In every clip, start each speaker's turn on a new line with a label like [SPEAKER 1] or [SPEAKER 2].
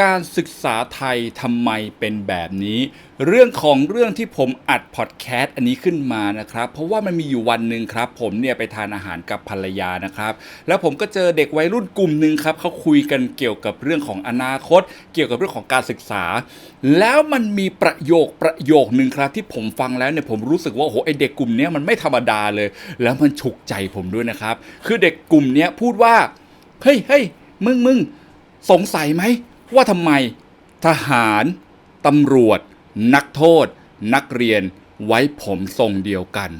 [SPEAKER 1] การศึกษาไทยทำไมเป็นแบบนี้ เรื่องของเรื่องที่ผมอัดพอดแคสต์อันนี้ขึ้นมานะครับ เพราะว่ามันมีอยู่วันหนึ่งครับ ผมเนี่ยไปทานอาหารกับภรรยานะครับ แล้วผมก็เจอเด็กวัยรุ่นกลุ่มหนึ่งครับเขาคุยกันเกี่ยวกับเรื่องของอนาคต เกี่ยวกับเรื่องของการศึกษา แล้วมันมีประโยคประโยคหนึ่งครับ ที่ผมฟังแล้วเนี่ยผมรู้สึกว่าโอ้โหไอเด็กกลุ่มนี้มันไม่ธรรมดาเลย แล้วมันฉุกใจผมด้วยนะครับ คือเด็กกลุ่มนี้พูดว่าเฮ้ยเฮ้ยมึงมึงสงสัยไหม ว่าทำไมทหารตำรวจ นักโทษ นักเรียนไว้ผมทรงเดียวกัน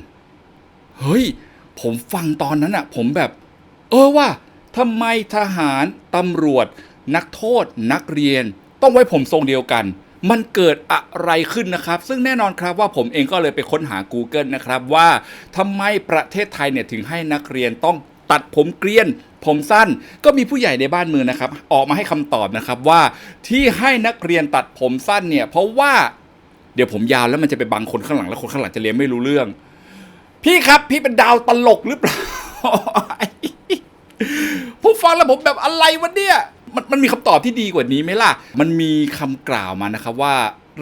[SPEAKER 1] เฮ้ย ผมฟังตอนนั้นอะผมแบบ เออว่าทำไมทหารตำรวจ นักโทษ นักเรียน ต้องไว้ผมทรงเดียวกัน มันเกิดอะไรขึ้นนะครับ ซึ่งแน่นอนครับว่าผมเองก็เลยไปค้นหา Google นะครับว่าทำไมประเทศไทยเนี่ยถึงให้นักเรียนต้อง ตัดผมเกลียน ผมสั้น ก็มีผู้ใหญ่ในบ้านเมืองนะครับ ออกมาให้คำตอบนะครับว่าที่ให้นักเรียนตัดผมสั้นเนี่ยเพราะว่าเดี๋ยวผมยาวแล้วมันจะไปบังคนข้างหลังแล้วคนข้างหลังจะเรียนไม่รู้เรื่อง พี่ครับพี่เป็นดาวตลกหรือเปล่าผมฟังแล้วผมแบบอะไรวะเนี่ยมันมันมีคำตอบที่ดีกว่านี้ไหมล่ะ มันมีคำกล่าวมานะครับว่า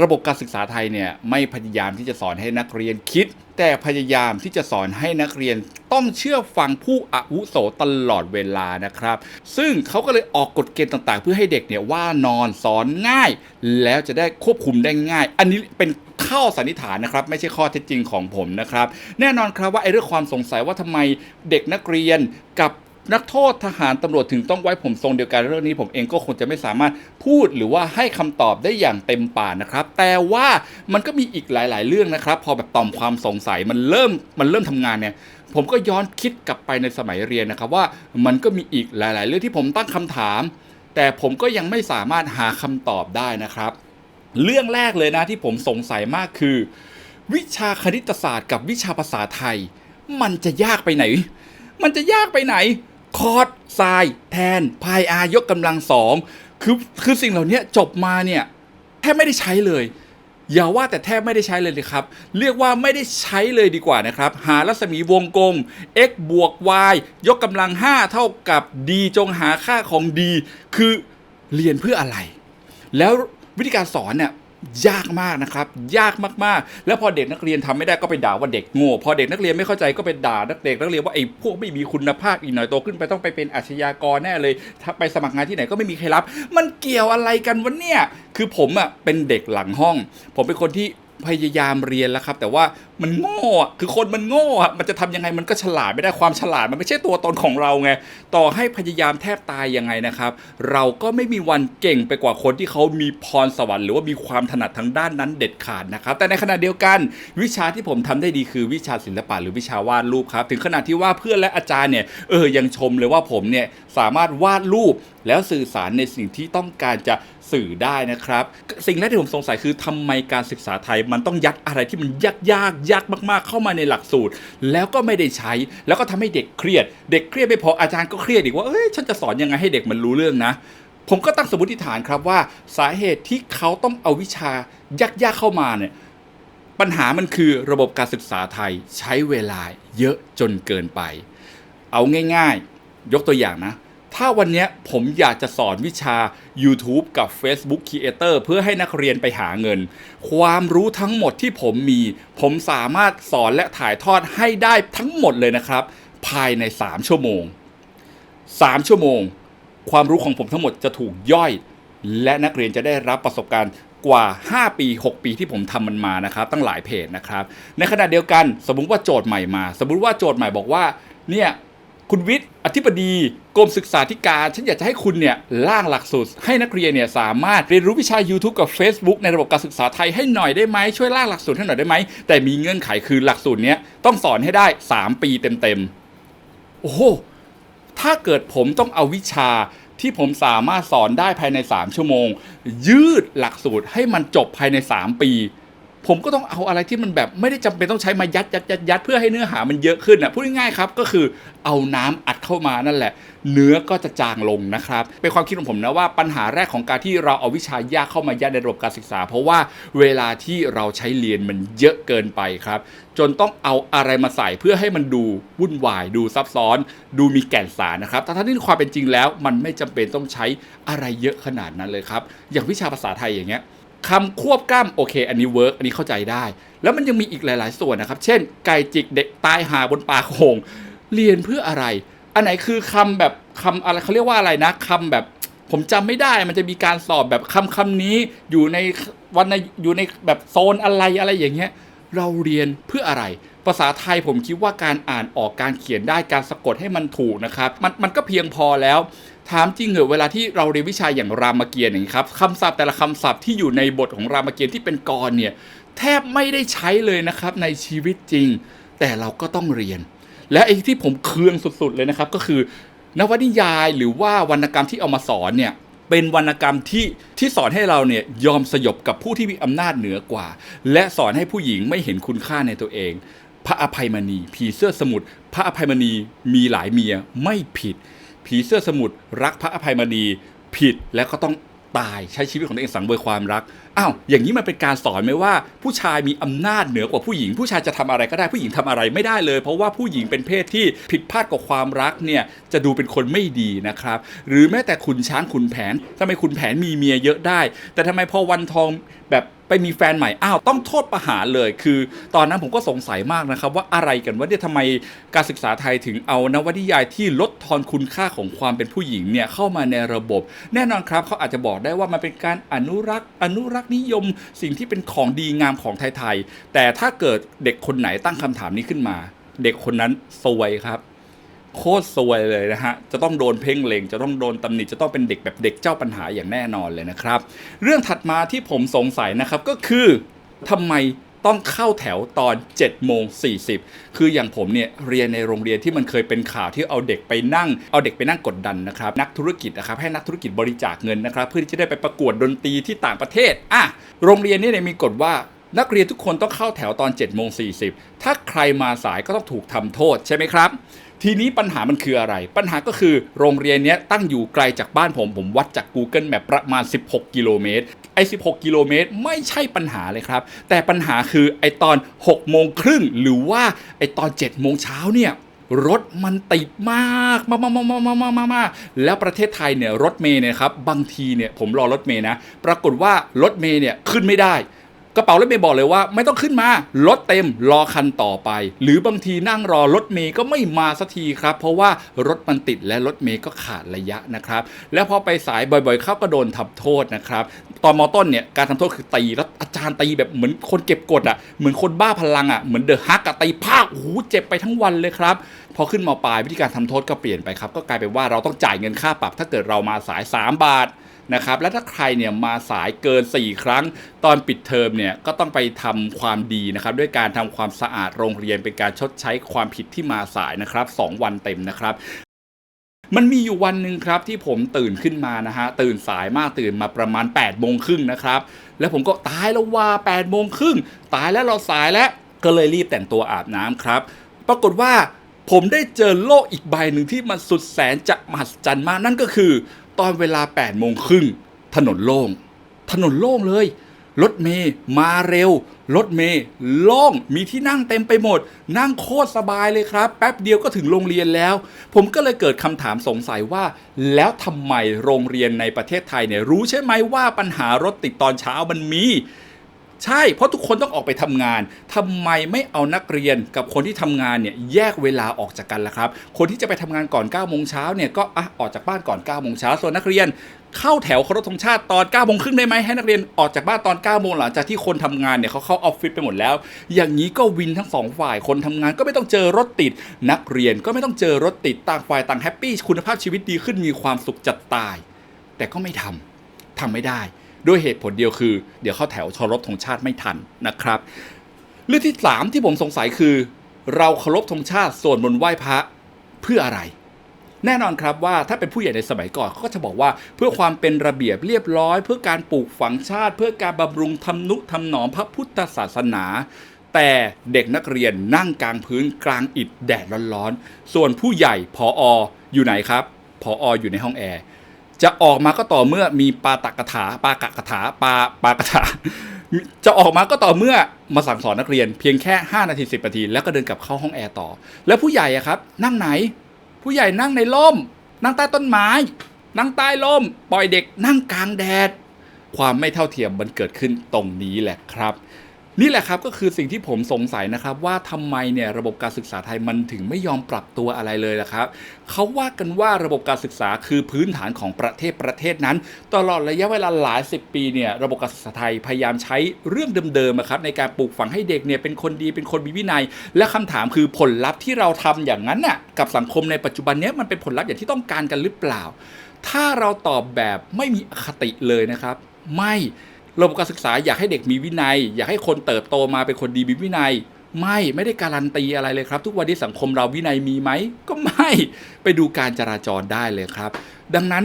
[SPEAKER 1] ระบบการศึกษาไทยเนี่ยไม่พยายามที่จะสอนให้นักเรียนคิด แต่พยายามที่จะสอนให้นักเรียนต้องเชื่อฟังผู้อาวุโสตลอดเวลานะครับ ซึ่งเขาก็เลยออกกฎเกณฑ์ต่างๆ เพื่อให้เด็กเนี่ยว่านอนสอนง่าย แล้วจะได้ควบคุมได้ง่าย อันนี้เป็นข้อสันนิษฐานนะครับไม่ใช่ข้อเท็จจริงของผมนะครับ แน่นอนครับว่าไอ้เรื่องความสงสัยว่าทำไมเด็กนักเรียนกับ นักโทษทหารตำรวจถึงต้องไว้ผมทรงเดียวกันเรื่องนี้ผมเองก็คงจะไม่สามารถพูดหรือว่าให้คำตอบได้อย่างเต็มปากนะครับ แต่ว่ามันก็มีอีกหลาย ๆ เรื่องนะครับ พอแบบต่อมความสงสัยมันเริ่มมันเริ่มทำงานเนี่ยผมก็ย้อนคิดกลับไปในสมัยเรียนนะครับว่ามันก็มีอีกหลาย ๆ เรื่องที่ผมตั้งคำถาม แต่ผมก็ยังไม่สามารถหาคำตอบได้นะครับ เรื่องแรกเลยนะที่ผมสงสัยมากคือ วิชาคณิตศาสตร์กับวิชาภาษาไทย มันจะยากไปไหน มันจะยากไปไหน คอร์สไซน์แทนพายอายกกำลังสองคือคือสิ่งเหล่านี้จบมาเนี่ยแทบไม่ได้ใช้เลย อย่าว่าแต่แทบไม่ได้ใช้เลยเลยครับ เรียกว่าไม่ได้ใช้เลยดีกว่านะครับ หารัศมีวงกลม x บวก y ยกกำลัง 5 เท่ากับ d จงหาค่าของ d คือเรียนเพื่ออะไร แล้ววิธีการสอนเนี่ย ยากมากนะครับ ยากมากๆ แล้วพอเด็กนักเรียนทำไม่ได้ก็ไปด่าว่าเด็กโง่ พอเด็กนักเรียนไม่เข้าใจก็ไปด่านักเด็กนักเรียนว่าไอ้พวกไม่มีคุณภาพอีกหน่อยโตขึ้นไปต้องไปเป็นอาชญากรแน่เลย ถ้าไปสมัครงานที่ไหนก็ไม่มีใครรับ มันเกี่ยวอะไรกันวะเนี่ย คือผมอะเป็นเด็กหลังห้อง ผมเป็นคนที่พยายามเรียนแล้วครับ แต่ว่า มันโง่คือคนมันโง่อะมันจะทำยังไงมันก็ฉลาดไม่ได้ความฉลาดมันไม่ใช่ตัวตนของเราไง ต่อให้พยายามแทบตายยังไงนะครับ เราก็ไม่มีวันเก่งไปกว่าคนที่เขามีพรสวรรค์หรือว่ามีความถนัดทางด้านนั้นเด็ดขาดนะครับ แต่ในขณะเดียวกัน วิชาที่ผมทำได้ดีคือวิชาศิลปะหรือวิชาวาดรูปครับ ถึงขนาดที่ว่าเพื่อนและอาจารย์เนี่ยเออยังชมเลยว่าผมเนี่ยสามารถวาดรูปแล้วสื่อสารในสิ่งที่ต้องการจะสื่อได้นะครับ สิ่งแรกที่ผมสงสัยคือทำไมการศึกษาไทยมันต้องยัดอะไรที่มันยากยากยากมากๆ เข้ามาในหลักสูตร แล้วก็ไม่ได้ใช้ แล้วก็ทำให้เด็กเครียด เด็กเครียดไม่พออาจารย์ก็เครียดอีกว่าเอ้ยฉันจะสอนยังไงให้เด็กมันรู้เรื่องนะ ผมก็ตั้งสมมติฐานครับว่าสาเหตุที่เขาต้องเอาวิชายากๆเข้ามาเนี่ยปัญหามันคือระบบการศึกษาไทยใช้เวลาเยอะจนเกินไป เอาง่าย ๆ ยกตัวอย่างนะ ถ้าวันนี้ผมอยากจะสอนวิชา YouTube กับ Facebook Creator เพื่อให้นักเรียนไปหาเงิน ความรู้ทั้งหมดที่ผมมี ผมสามารถสอนและถ่ายทอดให้ได้ทั้งหมดเลยนะครับ ภายใน 3 ชั่วโมง 3 ชั่วโมง ความรู้ของผมทั้งหมดจะถูกย่อย และนักเรียนจะได้รับประสบการณ์กว่า 5 ปี 6 ปีที่ผมทำมันมานะครับ ตั้งหลายเพจนะครับ ในขณะเดียวกัน สมมุติว่าโจทย์ใหม่มา สมมุติว่าโจทย์ใหม่บอกว่า เนี่ย คุณวิทย์อธิบดีกรมศึกษาธิการฉันอยากจะให้คุณเนี่ยร่างหลักสูตรให้นักเรียนเนี่ยสามารถเรียนรู้วิชา YouTube กับ Facebook ในระบบการศึกษาไทยให้หน่อยได้ไหมช่วยร่างหลักสูตรให้หน่อยได้ไหมแต่มีเงื่อนไขคือหลักสูตรเนี้ยต้องสอนให้ได้ 3 ปีเต็มๆโอ้โหถ้าเกิดผมต้องเอาวิชาที่ผมสามารถสอนได้ภายใน 3 ชั่วโมง ยืดหลักสูตรให้มันจบภายใน 3 ปี ผมก็ต้องเอาอะไรที่มันแบบไม่ได้จำเป็นต้องใช้มายัดยัดยัดยัดเพื่อให้เนื้อหามันเยอะขึ้นอะพูดง่ายๆครับก็คือเอาน้ำอัดเข้ามานั่นแหละ เนื้อก็จะจางลงนะครับเป็นความคิดของผมนะว่าปัญหาแรกของการที่เราเอาวิชายากเข้ามายัดในระบบการศึกษา เพราะว่าเวลาที่เราใช้เรียนมันเยอะเกินไปครับ จนต้องเอาอะไรมาใส่เพื่อให้มันดูวุ่นวาย ดูซับซ้อน ดูมีแก่นสารนะครับแต่ทั้งที่ความเป็นจริงแล้ว มันไม่จำเป็นต้องใช้อะไรเยอะขนาดนั้นเลยครับ อย่างวิชาภาษาไทยอย่างเงี้ย คำควบกล้ำโอเค อันนี้เวิร์กอันนี้เข้าใจได้ แล้วมันยังมีอีกหลาย ๆ ส่วนนะครับ เช่น ไก่จิกเด็กตายหาบนปากโขงเรียนเพื่ออะไร อันไหนคือคำแบบคำอะไรเขาเรียกว่าอะไรนะคำแบบผมจำไม่ได้มันจะมีการสอบแบบคำคำนี้อยู่ในวันในอยู่ในแบบโซนอะไรอะไรอย่างเงี้ยเราเรียนเพื่ออะไร ภาษาไทยผมคิดว่าการอ่านออกการเขียนได้การสะกดให้มันถูกนะครับ มันมันก็เพียงพอแล้ว ถามจริงเหรอเวลาที่เราเรียนวิชาอย่างรามเกียรติ์อย่างนี้ครับคำศัพท์แต่ละคำศัพท์ที่อยู่ในบทของรามเกียรติ์ที่เป็นกรเนี่ยแทบไม่ได้ใช้เลยนะครับในชีวิตจริง แต่เราก็ต้องเรียน และไอ้ที่ผมเคืองสุดๆเลยนะครับ ก็คือนวนิยายหรือว่าวรรณกรรมที่เอามาสอนเนี่ยเป็นวรรณกรรมที่ที่สอนให้เราเนี่ยยอมสยบกับผู้ที่มีอำนาจเหนือกว่า และสอนให้ผู้หญิงไม่เห็นคุณค่าในตัวเอง พระอภัยมณีผีเสื้อสมุทรพระอภัยมณีมีหลายเมียไม่ผิด ผีเสื้อสมุทรรักพระอภัยมณีผิดแล้วก็ต้องตายใช้ชีวิตของตัวเองสังเวยความรัก อ้าว อย่างนี้มันเป็นการสอนไหมว่า ผู้ชายมีอำนาจเหนือกว่าผู้หญิง ผู้ชายจะทำอะไรก็ได้ผู้หญิงทำอะไรไม่ได้เลย เพราะว่าผู้หญิงเป็นเพศที่ผิดพลาดกับความรักเนี่ยจะดูเป็นคนไม่ดีนะครับ หรือแม้แต่ขุนช้างขุนแผนทำไมขุนแผนมีเมียเยอะได้ แต่ทำไมพอวันทองแบบ ไปมีแฟนใหม่อ้าวต้องโทษประหารเลย คือ ตอนนั้นผมก็สงสัยมากนะครับ ว่าอะไรกันว่าเนี่ยทำไมการศึกษาไทยถึงเอานวนิยายที่ลดทอนคุณค่าของความเป็นผู้หญิงเนี่ยเข้ามาในระบบ แน่นอนครับเขาอาจจะบอกได้ว่ามันเป็นการอนุรักษ์ อนุรักษ์นิยม สิ่งที่เป็นของดีงามของไทยๆแต่ถ้าเกิดเด็กคนไหนตั้งคำถามนี้ขึ้นมา เด็กคนนั้นซวยครับ โคตรซวยเลยนะฮะ จะต้องโดนเพ่งเลงจะต้องโดนตำหนิ จะต้องเป็นเด็กแบบเด็กเจ้าปัญหาอย่างแน่นอนเลยนะครับ เรื่องถัดมาที่ผมสงสัยนะครับก็คือทำไมต้องเข้าแถวตอน7โมง40 คืออย่างผมเนี่ยเรียนในโรงเรียนที่มันเคยเป็นข่าวที่เอาเด็กไปนั่ง เอาเด็กไปนั่งกดดันนะครับ นักธุรกิจนะครับให้นักธุรกิจบริจาคเงินนะครับ เพื่อที่จะได้ไปประกวดดนตรีที่ต่างประเทศอะโรงเรียนนี่เนี่ยมีกฎว่า นักเรียนทุกคนต้องเข้าแถวตอน7จ็ดโมงสีถ้าใครมาสายก็ต้องถูกทำโทษใช่ไหมครับ ทีนี้ปัญหามันคืออะไร ปัญหาก็คือโรงเรียนนี้ตั้งอยู่ไกลจากบ้านผม ผมวัดจาก Google Map ประมาณ 16 กิโลเมตร ไอ้16 กิโลเมตรไม่ใช่ปัญหาเลยครับ แต่ปัญหาคือไอ้ตอน 6 โมงครึ่งหรือว่าไอ้ตอน7จ็ดโมงเช้าเนี่ยรถมันติดมากมากมากมากมากมากมากแล้วประเทศไทยเนี่ยรถเมย์เนี่ยครับบางทีเนี่ยผมรอรถเมย์นะ ปรากฏว่ารถเมย์เนี่ยขึ้นไม่ได้ กระเป๋ารถเมย์บอกเลยว่าไม่ต้องขึ้นมารถเต็มรอคันต่อไป หรือบางทีนั่งรอรถเมย์ก็ไม่มาสักทีครับ เพราะว่ารถมันติดและรถเมย์ก็ขาดระยะนะครับ แล้วพอไปสายบ่อยๆเข้าก็โดนทำโทษนะครับตอนมอต้นเนี่ยการทำโทษคือตีแล้วอาจารย์ตีแบบเหมือนคนเก็บกดอะเหมือนคนบ้าพลังอะเหมือนเดอะฮักอะตีภาคโอ้โหเจ็บไปทั้งวันเลยครับ พอขึ้นมปลายวิธีการทำโทษก็เปลี่ยนไปครับ ก็กลายเป็นว่าเราต้องจ่ายเงินค่าปรับ ถ้าเกิดเรามาสาย 3 บาทนะครับ และถ้าใครเนี่ยมาสายเกิน 4 ครั้ง ตอนปิดเทอมเนี่ยก็ต้องไปทำความดีนะครับด้วยการทำความสะอาดโรงเรียนเป็นการชดใช้ความผิดที่มาสายนะครับ 2 วันเต็มนะครับมันมีอยู่วันหนึ่งครับที่ผมตื่นขึ้นมานะฮะตื่นสายมากตื่นมาประมาณ8ปดโมงครึ่งนะครับ แล้วผมก็ตายแล้วว่า8ปดโมงครึ่งตายแล้วเราสายแล้วก็เลยรีบแต่งตัวอาบน้ำครับ ปรากฏว่า ผมได้เจอโลกอีกใบหนึ่งที่มันสุดแสนจะมหัศจรรย์มากนั่นก็คือ ตอนเวลา8ปดโมงครึ่งถนนโล่งถนนโล่งเลย รถเมย์มาเร็ว รถเมย์โล่งมีที่นั่งเต็มไปหมด นั่งโคตรสบายเลยครับ แป๊บเดียวก็ถึงโรงเรียนแล้ว ผมก็เลยเกิดคำถามสงสัยว่า แล้วทำไมโรงเรียนในประเทศไทยเนี่ยรู้ใช่ไหมว่าปัญหารถติดตอนเช้ามันมี ใช่เพราะทุกคนต้องออกไปทำงานทำไมไม่เอานักเรียนกับคนที่ทำงานเนี่ยแยกเวลาออกจากกันล่ะครับ คนที่จะไปทำงานก่อน9โมงเช้าเนี่ยก็อะออกจากบ้านก่อน9โมงเช้าส่วนนักเรียนเข้าแถวเคารพธงชาติตอน9โมงครึ่งได้ไหมให้นักเรียนออกจากบ้านตอน9โมงหลังจากที่คนทำงานเนี่ยเขาเข้าออฟฟิศไปหมดแล้ว อย่างนี้ก็วินทั้งสองฝ่ายคนทำงานก็ไม่ต้องเจอรถติด นักเรียนก็ไม่ต้องเจอรถติดต่างฝ่ายต่างแฮปปี้คุณภาพชีวิตดีขึ้นมีความสุขจัดตาย แต่ก็ไม่ทำทำไม่ได้ ด้วยเหตุผลเดียวคือ เดี๋ยวเข้าแถวเคารพธงชาติไม่ทันนะครับเรื่องที่สามที่ผมสงสัยคือ เราเคารพธงชาติส่วนบนไหว้พระเพื่ออะไร แน่นอนครับว่าถ้าเป็นผู้ใหญ่ในสมัยก่อนเขาก็จะบอกว่าเพื่อความเป็นระเบียบเรียบร้อย เพื่อการปลูกฝังชาติ เพื่อการบำรุงทำนุทำหนอมพระพุทธศาสนาแต่เด็กนักเรียนนั่งกลางพื้นกลางอิฐแดดร้อนๆ ส่วนผู้ใหญ่พอออยู่ไหนครับ พอออยู่ในห้องแอร์ จะออกมาก็ต่อเมื่อมีปาตกกถาปากะกถาปาปากถา จะออกมาก็ต่อเมื่อมาสั่งสอนนักเรียนเพียงแค่ 5 นาที 10นาที แล้วก็เดินกลับเข้าห้องแอร์ต่อ แล้วผู้ใหญ่อะครับ นั่งไหน ผู้ใหญ่นั่งในร่ม นั่งใต้ต้นไม้ นั่งใต้ร่ม ปล่อยเด็กนั่งกลางแดด ความไม่เท่าเทียมมันเกิดขึ้นตรงนี้แหละครับ นี่แหละครับก็คือสิ่งที่ผมสงสัยนะครับ ว่าทำไมเนี่ยระบบการศึกษาไทยมันถึงไม่ยอมปรับตัวอะไรเลยล่ะครับเขาว่ากันว่าระบบการศึกษาคือพื้นฐานของประเทศประเทศนั้น ตลอดระยะเวลาหลายสิบปีเนี่ยระบบการศึกษาไทยพยายามใช้เรื่องเดิมๆอะครับในการปลูกฝังให้เด็กเนี่ยเป็นคนดีเป็นคนมีวินัย และคำถามคือผลลัพธ์ที่เราทำอย่างนั้นน่ะกับสังคมในปัจจุบันเนี้ยมันเป็นผลลัพธ์อย่างที่ต้องการกันหรือเปล่า ถ้าเราตอบแบบไม่มีอคติเลยนะครับ ไม่ ระบบการศึกษาอยากให้เด็กมีวินัย อยากให้คนเติบโตมาเป็นคนดีมีวินัย ไม่ไม่ได้การันตีอะไรเลยครับ ทุกวันนี้สังคมเราวินัยมีไหมก็ไม่ไปดูการจราจรได้เลยครับ ดังนั้น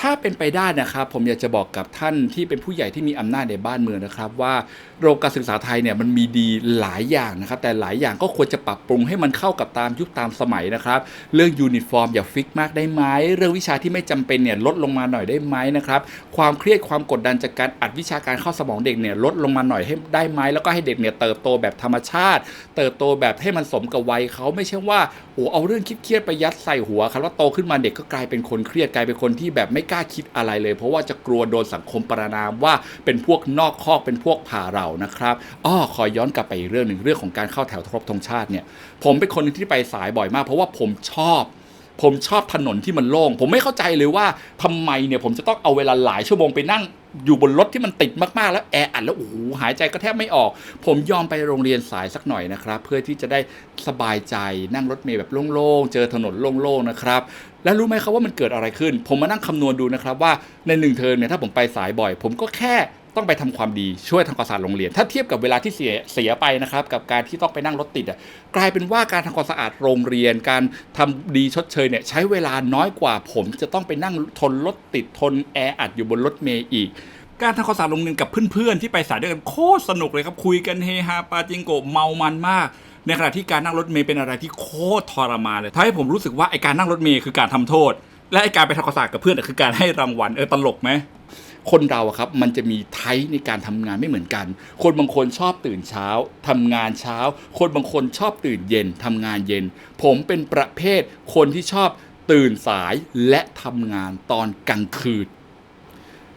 [SPEAKER 1] ถ้าเป็นไปได้นะครับ ผมอยากจะบอกกับท่านที่เป็นผู้ใหญ่ที่มีอำนาจในบ้านเมืองนะครับ ว่าโระบบการศึกษาไทยเนี่ยมันมีดีหลายอย่างนะครับ แต่หลายอย่างก็ควรจะปรับปรุงให้มันเข้ากับตามยุคตามสมัยนะครับ เรื่องยูนิฟอร์มอย่าฟิกมากได้ไหมเรื่องวิชาที่ไม่จำเป็นเนี่ยลดลงมาหน่อยได้ไหมนะครับความเครียดความกดดันจากการอัดวิชาการเข้าสมองเด็กเนี่ยลดลงมาหน่อยให้ได้ไหมแล้วก็ให้เด็กเนี่ยเติบโตแบบธรรมชาติ เติบโตแบบให้มันสมกับวัยเขาไม่ใช่ว่าโอ้เอาเรื่องคิดเครียดไปยัดใส่หัวครับแล้วโตขึ้นมาเด็กก็กลายเป็นคนเครียดกลายเป็นคนที่แบบไม่กล้าคิดอะไรเลย เพราะว่าจะกลัวโดนสังคมประนามว่าเป็นพวกนอกคอกเป็นพวกผ่าเรานะครับอ้อขอย้อนกลับไปอีกเรื่องหนึ่งเรื่องของการเข้าแถวครบธงชาติเนี่ยผมเป็นคนนึงที่ไปสายบ่อยมาก เพราะว่าผมชอบ ผมชอบถนนที่มันโล่ง ผมไม่เข้าใจเลยว่าทำไมเนี่ยผมจะต้องเอาเวลาหลายชั่วโมงไปนั่งอยู่บนรถที่มันติดมากๆ แล้วแออัดแล้วโอ้โหหายใจก็แทบไม่ออก ผมยอมไปโรงเรียนสายสักหน่อยนะครับ เพื่อที่จะได้สบายใจนั่งรถเมล์แบบโล่งๆ เจอถนนโล่งๆนะครับ แล้วรู้ไหมครับว่ามันเกิดอะไรขึ้น ผมมานั่งคำนวณดูนะครับว่าในหนึ่งเทอมเนี่ยถ้าผมไปสายบ่อย ผมก็แค่ ต้องไปทำความดีช่วยทำความสะอาดโรงเรียน ถ้าเทียบกับเวลาที่เสียเสียไปนะครับ กับการที่ต้องไปนั่งรถติดอะกลายเป็นว่าการทำความสะอาดโรงเรียน การทำดีชดเชยเนี่ยใช้เวลาน้อยกว่าผม จะต้องไปนั่งทนรถติดทนแออัดอยู่บนรถเมล์อีกการทำความสะอาดโรงเรียนกับเพื่อนๆ ที่ไปสายด้วยกันโคตรสนุกเลยครับ คุยกันเฮฮาปาจิงโกะเมามันมาก ในขณะที่การนั่งรถเมล์เป็นอะไรที่โคตรทรมานเลยทำให้ผมรู้สึกว่าไอการนั่งรถเมล์คือการทำโทษ และไอการไปทำความสะอาดกับเพื่อนคือการให้รางวัลเออตลกไหม คนเราอะครับมันจะมีไทป์ในการทำงานไม่เหมือนกัน คนบางคนชอบตื่นเช้าทำงานเช้า คนบางคนชอบตื่นเย็นทำงานเย็น ผมเป็นประเภทคนที่ชอบตื่นสายและทำงานตอนกลางคืน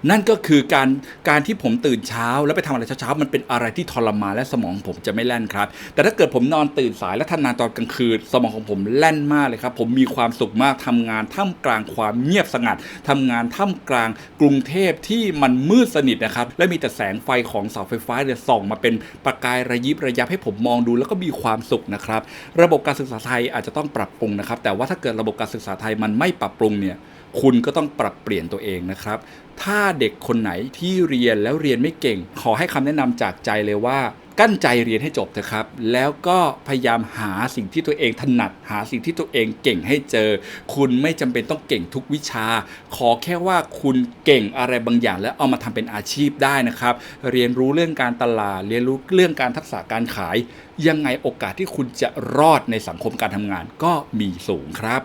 [SPEAKER 1] นั่นก็คือการการที่ผมตื่นเช้า แล้วไปทำอะไรเช้าๆมันเป็นอะไรที่ทรมานและสมองผมจะไม่แล่นครับ แต่ถ้าเกิดผมนอนตื่นสายและทำงานตอนกลางคืน สมองของผมแล่นมากเลยครับ ผมมีความสุขมากทำงานท่ามกลางความเงียบสงัดทำงานท่ามกลางกรุงเทพที่มันมืดสนิทนะครับ และมีแต่แสงไฟของเสาไฟฟ้าเนี่ยส่อง มาเป็นประกายระยิบระยับให้ผมมองดู แล้วก็มีความสุขนะครับ ระบบการศึกษาไทยอาจจะต้องปรับปรุงนะครับ แต่ว่าถ้าเกิดระบบการศึกษาไทยมันไม่ปรับปรุงเนี่ย คุณก็ต้องปรับเปลี่ยนตัวเองนะครับ ถ้าเด็กคนไหนที่เรียนแล้วเรียนไม่เก่ง ขอให้คำแนะนำจากใจเลยว่า กั้นใจเรียนให้จบเถอะครับ แล้วก็พยายามหาสิ่งที่ตัวเองถนัด หาสิ่งที่ตัวเองเก่งให้เจอ คุณไม่จำเป็นต้องเก่งทุกวิชา ขอแค่ว่าคุณเก่งอะไรบางอย่าง แล้วเอามาทำเป็นอาชีพได้นะครับ เรียนรู้เรื่องการตลาด เรียนรู้เรื่องการทักษะการขาย ยังไงโอกาสที่คุณจะรอดในสังคมการทำงานก็มีสูงครับ